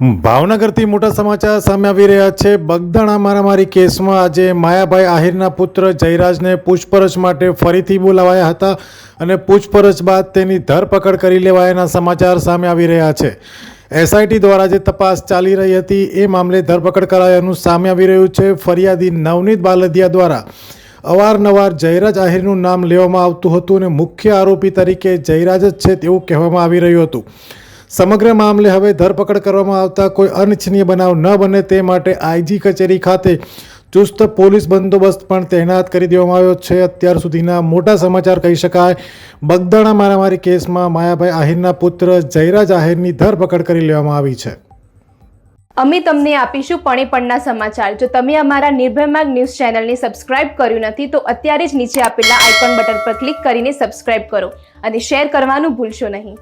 ભાવનગરથી મોટા સમાચાર સામે આવી રહ્યા છે. બગદાણા મારામારી કેસમાં આજે માયાભાઈ આહિરના પુત્ર જયરાજને પૂછપરછ માટે ફરીથી બોલાવાયા હતા અને પૂછપરછ બાદ તેની ધરપકડ કરી લેવાયાના સમાચાર સામે આવી રહ્યા છે. એસઆઈટી દ્વારા જે તપાસ ચાલી રહી હતી એ મામલે ધરપકડ કરાયાનું સામે આવી રહ્યું છે. ફરિયાદી નવનીત બાલદિયા દ્વારા અવારનવાર જયરાજ આહિરનું નામ લેવામાં આવતું હતું અને મુખ્ય આરોપી તરીકે જયરાજ જ છે તેવું કહેવામાં આવી રહ્યું હતું. સમગ્ર મામલે હવે ધરપકડ કરવામાં આવતા કોઈ અનિચ્છનીય બનાવ ન બને તે માટે આઈજી કચેરી ખાતે ચુસ્ત પોલીસ બંદોબસ્ત પણ તૈનાત કરી દેવામાં આવ્યો છે. અત્યાર સુધીના મોટા સમાચાર કહી શકાય, બગદાણા મારામારી કેસમાં માયાભાઈ આહિરના પુત્ર જયરાજ આહિરની ધરપકડ કરી લેવામાં આવી છે. અમે તમને આપીશું પણેપણના સમાચાર. જો તમે અમારા નિર્ભય ન્યૂઝ ચેનલને સબસ્ક્રાઇબ કર્યું નથી, તો અત્યારે જ નીચે આપેલા આઇકોન બટન પર ક્લિક કરીને સબસ્ક્રાઇબ કરો અને શેર કરવાનું ભૂલશો નહીં.